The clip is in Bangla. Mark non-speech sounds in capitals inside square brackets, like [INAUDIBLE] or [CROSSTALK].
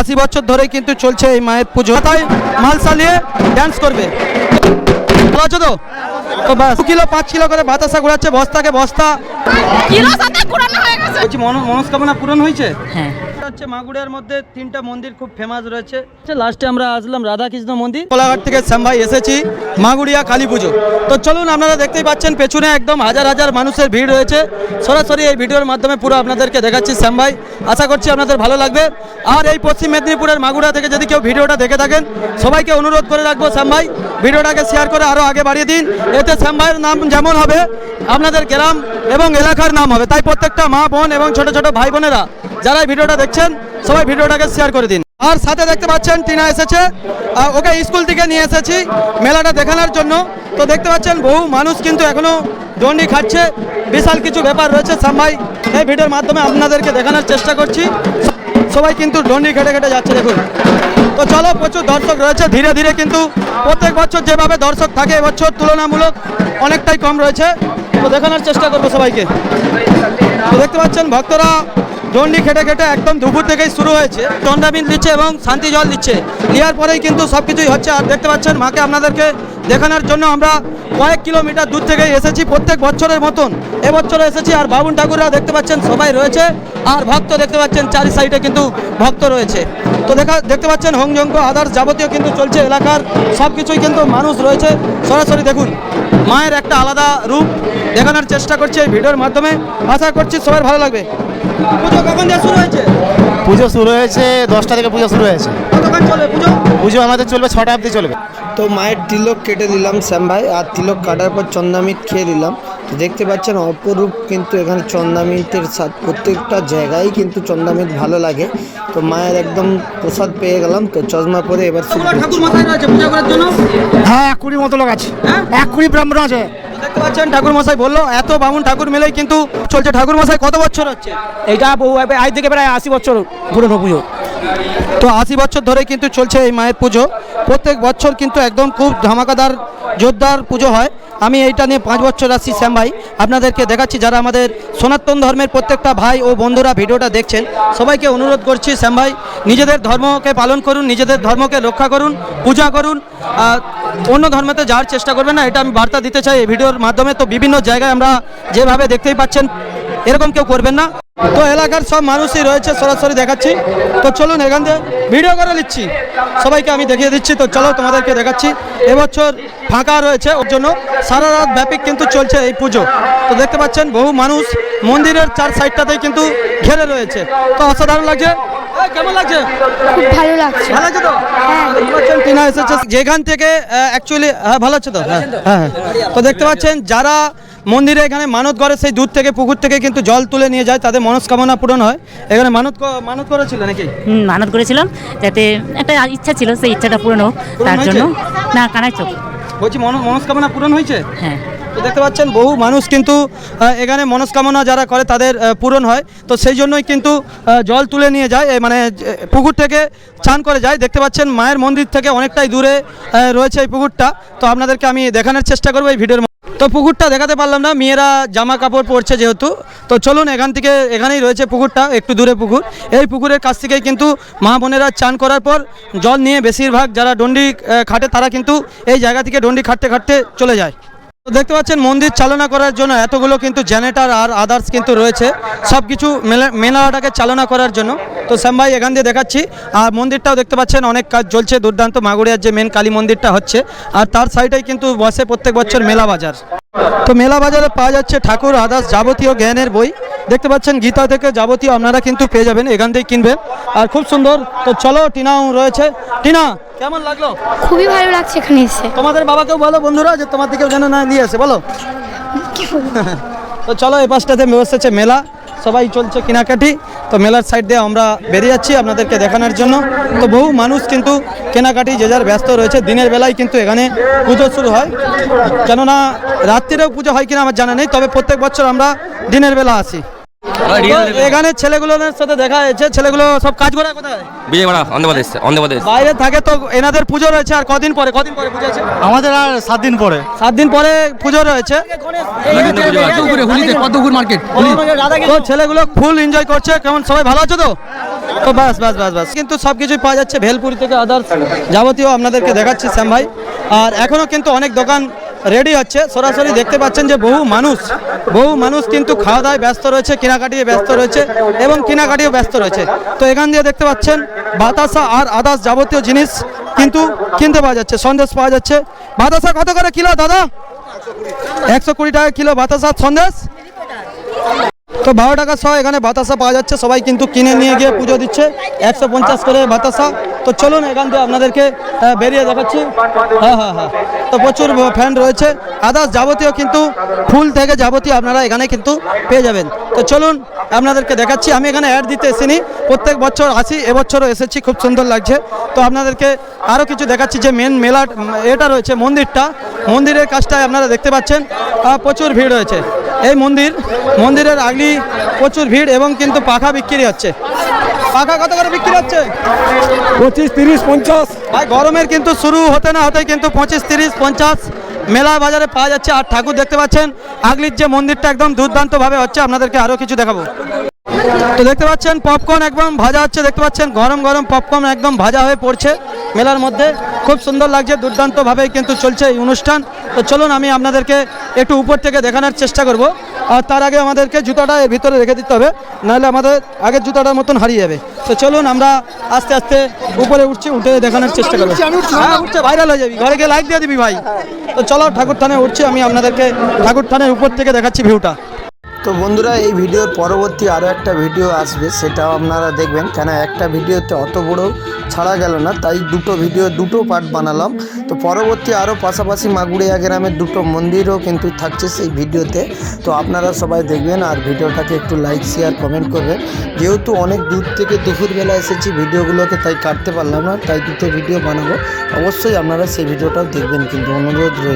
আশি বছর ধরে কিন্তু চলছে এই মায়ের পুজো। তাই মাল নিয়ে ড্যান্স করবে তো কিলো পাঁচ কিলো করে বাতাসা ঘোরাচ্ছে বস্তাকে বস্তা। কিলো সাথে কুড়ানো হয়ে গেছে। বলছি মনস্কামনা পূরণ হয়েছে? হ্যাঁ। হচ্ছে মধ্যে তিনটা মন্দির খুব ফেমাস রয়েছে। লাস্টে আমরা আসলাম রাধাকৃষ্ণ মন্দির। কোলাঘাট থেকে শ্যামভাই এসেছি মাগুড়িয়া কালী পুজো। তো চলুন আপনারা দেখতেই পাচ্ছেন পেছনে একদম হাজার হাজার মানুষের ভিড় রয়েছে। সরাসরি এই ভিডিওর মাধ্যমে পুরো আপনাদেরকে দেখাচ্ছি শ্যামভাই আশা করছি আপনাদের ভালো লাগবে। আর এই পশ্চিম মেদিনীপুরের মাগুড়া থেকে যদি কেউ ভিডিওটা দেখে থাকেন সবাইকে অনুরোধ করে রাখব শ্যামভাই ভিডিওটাকে শেয়ার করে আরও আগে বাড়িয়ে দিন। এতে শ্যামভাইয়ের নাম যেমন হবে, আপনাদের গ্রাম এবং এলাকার নাম হবে। তাই প্রত্যেকটা মা বোন এবং ছোট ছোট ভাই বোনেরা যারা ভিডিওটা দেখছেন, সবাই ভিডিওটাকে শেয়ার করে দিন। আর সাথে দেখতে পাচ্ছেন, টিনা এসেছে। ওকে স্কুল থেকে নিয়ে এসেছি মেলাটা দেখানোর জন্য। তো দেখতে পাচ্ছেন, বহু মানুষ কিন্তু এখনও দণ্ডি খাচ্ছে। বিশাল কিছু ব্যাপার রয়েছে সাম্বাই এই ভিডিওর মাধ্যমে আপনাদেরকে দেখানোর চেষ্টা করছি। সবাই কিন্তু ডন্ডি ঘেটে ঘেটে যাচ্ছে, দেখুন। তো চলো, প্রচুর দর্শক রয়েছে। ধীরে ধীরে কিন্তু প্রত্যেক বছর যেভাবে দর্শক থাকে এবছর তুলনামূলক অনেকটাই কম রয়েছে। তো দেখানোর চেষ্টা করব সবাইকে। তো দেখতে পাচ্ছেন, ভক্তরা দণ্ডি খেটে খেটে একদম দুপুর থেকেই শুরু হয়েছে। চন্দ্রাবিন দিচ্ছে এবং শান্তি জল দিচ্ছে। নেওয়ার পরেই কিন্তু সব কিছুই হচ্ছে। আর দেখতে পাচ্ছেন মাকে আপনাদেরকে দেখানোর জন্য আমরা কয়েক কিলোমিটার দূর থেকেই এসেছি প্রত্যেক বছরের মতন। এবছরও এসেছি আর বাবুন ঠাকুররা দেখতে পাচ্ছেন সবাই রয়েছে। আর ভক্ত দেখতে পাচ্ছেন চারি সাইডে কিন্তু ভক্ত রয়েছে। তো দেখা দেখতে পাচ্ছেন হোমযজ্ঞ আদার্স যাবতীয় কিন্তু চলছে এলাকার। সব কিছুই কিন্তু মানুষ রয়েছে। সরাসরি দেখুন, মায়ের একটা আলাদা রূপ দেখানোর চেষ্টা করছি এই ভিডিওর মাধ্যমে। আশা করছি সবার ভালো লাগবে। পুজো কখন দিয়ে শুরু হয়েছে? পুজো শুরু হয়েছে দশটা থেকে পুজো শুরু হয়েছে। কতক্ষণ চলবে পুজো? পুজো আমাদের চলবে ছটা অবধি চলবে। তো মায়ের তিলক কেটে দিলাম শ্যাম ভাই আর তিলক কাটার পর চন্দামিত খেয়ে দিলাম। তো দেখতে পাচ্ছেন অপরূপ কিন্তু এখানে চন্দামিতের সাথ প্রত্যেকটা জায়গায় কিন্তু চন্দামিত ভালো লাগে। তো মায়ের একদম প্রসাদ পেয়ে গেলাম তো চশমা পরে এবার শুরু কতগুলো করছি। ঠাকুর মশাই রয়েছে পূজা করার জন্য? হ্যাঁ এক কুড়ি মতো লোক আছে। হ্যাঁ? এক কুড়ি ব্রাহ্মণ আছে। দেখতে পাচ্ছেন ঠাকুর মশাই বলল এত বামুন ঠাকুর মিলেই কিন্তু চলছে। ঠাকুর মশাই কত বছর হচ্ছে? এইটা বহু আজ থেকে প্রায় আশি বছর পুরনো পুজো। তো আশি বছর ধরে কিন্তু চলছে এই মায়ের পুজো। প্রত্যেক বছর কিন্তু একদম খুব ধামাকাদার জোরদার পুজো হয়। আমি এইটা নিয়ে পাঁচ বছর আসছি শ্যাম ভাই। আপনাদেরকে দেখাচ্ছি যারা আমাদের সনাতন ধর্মের প্রত্যেকটা ভাই ও বন্ধুরা ভিডিওটা দেখছেন, সবাইকে অনুরোধ করছি, শ্যাম ভাই, নিজেদের ধর্মকে পালন করুন, নিজেদের ধর্মকে রক্ষা করুন, পূজা করুন অন্য ধর্মেতে যাওয়ার চেষ্টা করবেন না, এটা আমি বার্তা দিতে চাই এই ভিডিওর মাধ্যমে। তো বিভিন্ন জায়গায় আমরা যেভাবে দেখতেই পাচ্ছেন এরকম কেউ করবেন না। তো এলাকার সব মানুষই রয়েছে সরাসরি দেখাচ্ছি। তো চলুন এখান থেকে ভিডিও করে নিচ্ছি। সবাইকে আমি দেখিয়ে দিচ্ছি। তো চলো তোমাদেরকে দেখাচ্ছি। এবছর ফাঁকা রয়েছে ওর জন্য। সারা রাত ব্যাপী কিন্তু চলছে এই পুজো। তো দেখতে পাচ্ছেন বহু মানুষ মন্দিরের চার সাইডটাতেই কিন্তু ঘেরে রয়েছে। তো অসাধারণ লাগছে। কেমন লাগছে? খুব ভালো লাগছে। ভালো আছে তো? দেখতে টিনা এসেছে। যেখান থেকে অ্যাকচুয়ালি হ্যাঁ ভালো আছে তো? হ্যাঁ হ্যাঁ হ্যাঁ। তো দেখতে পাচ্ছেন যারা মন্দিরে এখানে মানত করে সেই দুধ থেকে পুকুর থেকে কিন্তু জল তুলে নিয়ে যায় তাদের মনস্কামনা পূরণ হয়। এখানে মানত মানত করেছিল নাকি? মানত করেছিলাম যাতে একটা ইচ্ছা ছিল সেই ইচ্ছাটা পূরণ হোক তার জন্য। না কানাই চোখ বলছি মন- মনস্কামনা পূরণ হয়েছে? হ্যাঁ। তো দেখতে পাচ্ছেন বহু মানুষ কিন্তু এখানে মনস্কামনা যারা করে তাদের পূরণ হয়। তো সেই জন্যই কিন্তু জল তুলে নিয়ে যায় মানে পুকুর থেকে চান করে যায়। দেখতে পাচ্ছেন মায়ের মন্দির থেকে অনেকটাই দূরে রয়েছে এই পুকুরটা। তো আপনাদেরকে আমি দেখানোর চেষ্টা করব এই ভিডিওর। তো পুকুরটা দেখাতে পারলাম না, মেয়েরা জামা কাপড় পরছে যেহেতু। তো চলুন, এখান থেকে এখানেই রয়েছে পুকুরটা, একটু দূরে পুকুর। এই পুকুরের কাছ থেকেই কিন্তু মা বোনেরা চান করার পর জল নিয়ে বেশিরভাগ যারা ডন্ডি খাটে, তারা কিন্তু এই জায়গা থেকে ডন্ডি খাটতে খাটতে চলে যায়। দেখতে পাচ্ছেন, মন্দির চালনা করার জন্য এতগুলো কিন্তু জেনেটার আর আদার্স কিন্তু রয়েছে। সব কিছু মেলাটাকে চালনা করার জন্য। তো শ্যাম ভাই, এখান দিয়ে দেখাচ্ছি। আর মন্দিরটাও দেখতে পাচ্ছেন, অনেক কাজ চলছে। দুর্দান্ত মাগুরিয়ার যে মেন কালী মন্দিরটা হচ্ছে। আর তার সাইডেই কিন্তু বসে প্রত্যেক বছর মেলা বাজার। তো মেলা বাজারে পাওয়া যাচ্ছে ঠাকুর আদাস যাবতীয় জ্ঞানের বই। দেখতে পাচ্ছেন গীতা থেকে যাবতীয় আপনারা কিন্তু পেয়ে যাবেন এখান থেকে কিনবেন। আর খুব সুন্দর তো চলো টিনা রয়েছে। টিনা কেমন লাগল? খুবই ভালো লাগছে এখানে এসে। তোমাদের বাবাকেও বলো বন্ধুরা যে তোমার দিকেও যেন না নিয়ে আসে বলো। [LAUGHS] তো চলো এই পাশটাতে বসেছে মেলা। সবাই চলছে কেনাকাটি। তো মেলার সাইড দিয়ে আমরা বেরিয়ে যাচ্ছি আপনাদেরকে দেখানোর জন্য। তো বহু মানুষ কিন্তু কেনাকাটি, যে যার ব্যস্ত রয়েছে, দিনের বেলায় কিন্তু এখানে পুজো শুরু হয়। কেননা রাত্রিরেও পুজো হয় কিনা আমার জানা নেই, তবে প্রত্যেক বছর আমরা দিনের বেলা আসি। এখানে ছেলেগুলোর সাথে দেখা হয়েছে ছেলেগুলো সব কাজ করে কোথায়? বিজয়বাড়া অন্ধ্রপ্রদেশ অন্ধ্রপ্রদেশ। বাইরে থাকে তো এনাদের পুজো রয়েছে আর কদিন পরে কদিন পরে পুজো আছে? আমাদের আর সাত দিন পরে। সাত দিন পরে পুজো রয়েছে। তো ছেলেগুলো ফুল এনজয় করছে কেমন সবাই ভালো আছো তো? তো বাস বাস বাস বাস কিন্তু সব কিছুই পাওয়া যাচ্ছে ভেলপুরি থেকে আদার্স যাবতীয় আপনাদেরকে দেখাচ্ছি শ্যাম ভাই। আর এখনও কিন্তু অনেক দোকান রেডি হচ্ছে। সরাসরি দেখতে পাচ্ছেন যে বহু মানুষ বহু মানুষ কিন্তু খাওয়া দাওয়ায় ব্যস্ত রয়েছে কেনাকাটিয়ে ব্যস্ত রয়েছে এবং কেনাকাটিও ব্যস্ত রয়েছে। তো এখান দিয়ে দেখতে পাচ্ছেন, বাতাসা আর আদাস যাবতীয় জিনিস কিন্তু কিনতে পাওয়া যাচ্ছে, সন্দেশ পাওয়া যাচ্ছে। বাতাসা কত করে কিলো দাদা? একশো কুড়ি টাকা কিলো বাতাসা, সন্দেশ? তো বারো টাকা সহ এখানে বাতাসা পাওয়া যাচ্ছে। সবাই কিন্তু কিনে নিয়ে গিয়ে পুজো দিচ্ছে। একশো পঞ্চাশ করে বাতাসা। তো চলুন এখান থেকে আপনাদেরকে বেরিয়ে দেখাচ্ছি। হ্যাঁ হ্যাঁ হ্যাঁ। তো প্রচুর ফ্যান রয়েছে। আদার্স যাবতীয় কিন্তু ফুল থেকে যাবতীয় আপনারা এখানে কিন্তু পেয়ে যাবেন। তো চলুন আপনাদেরকে দেখাচ্ছি। আমি এখানে অ্যাড দিতে এসিনি প্রত্যেক বছর আসি, এবছরও এসেছি। খুব সুন্দর লাগছে। তো আপনাদেরকে আরও কিছু দেখাচ্ছি যে মেন মেলা এটা রয়েছে মন্দিরটা। মন্দিরের কাজটায় আপনারা দেখতে পাচ্ছেন। প্রচুর ভিড় রয়েছে। এই মন্দির মন্দিরের আগলি প্রচুর ভিড় এবং কিন্তু পাখা বিক্রি হচ্ছে। পাখা কত করে বিক্রি হচ্ছে? পঁচিশ তিরিশ পঞ্চাশ। ভাই গরমের কিন্তু শুরু হতে না হতে কিন্তু পঁচিশ তিরিশ পঞ্চাশ মেলা বাজারে পাওয়া যাচ্ছে। আর ঠাকুর দেখতে পাচ্ছেন আগলির যে মন্দিরটা একদম দুর্দান্তভাবে হচ্ছে আপনাদেরকে আরও কিছু দেখাবো। তো দেখতে পাচ্ছেন পপকর্ন একদম ভাজা হচ্ছে দেখতে পাচ্ছেন গরম গরম পপকর্ন একদম ভাজা হয়ে পড়ছে মেলার মধ্যে। খুব সুন্দর লাগছে দুর্দান্তভাবেই কিন্তু চলছে এই অনুষ্ঠান। তো চলুন আমি আপনাদেরকে একটু উপর থেকে দেখানোর চেষ্টা করব। আর তার আগে আমাদেরকে জুতাটা এর ভিতরে রেখে দিতে হবে নাহলে আমাদের আগের জুতাটার মতন হারিয়ে যাবে। তো চলুন আমরা আস্তে আস্তে উপরে উঠছি উঠে দেখানোর চেষ্টা করব। হ্যাঁ উঠছে ভাইরাল হয়ে যাবি। ঘরে গিয়ে লাইক দিয়ে দিবি ভাই। তো চলো ঠাকুর থানে উঠছি আমি আপনাদেরকে ঠাকুর থানের উপর থেকে দেখাচ্ছি ভিউটা তো বন্ধুরা, এই ভিডিওর পরবর্তী আরও একটা ভিডিও আসবে, সেটাও আপনারা দেখবেন। কেন, একটা ভিডিওতে অত বড় ছাড়া গেল না, তাই দুটো ভিডিও, দুটো পার্ট বানালাম। তো পরবর্তী আরও পাশাপাশি মাগুড়িয়া গ্রামের দুটো মন্দিরও কিন্তু থাকছে সেই ভিডিওতে। তো আপনারা সবাই দেখবেন, আর ভিডিওটাকে একটু লাইক শেয়ার কমেন্ট করবেন। যেহেতু অনেক দূর থেকে দুপুরবেলা এসেছি ভিডিওগুলোকে, তাই কাটতে পারলাম না, তাই দুটো ভিডিও বানাবো। অবশ্যই আপনারা সেই ভিডিওটাও দেখবেন, কিন্তু অনুরোধ রইল।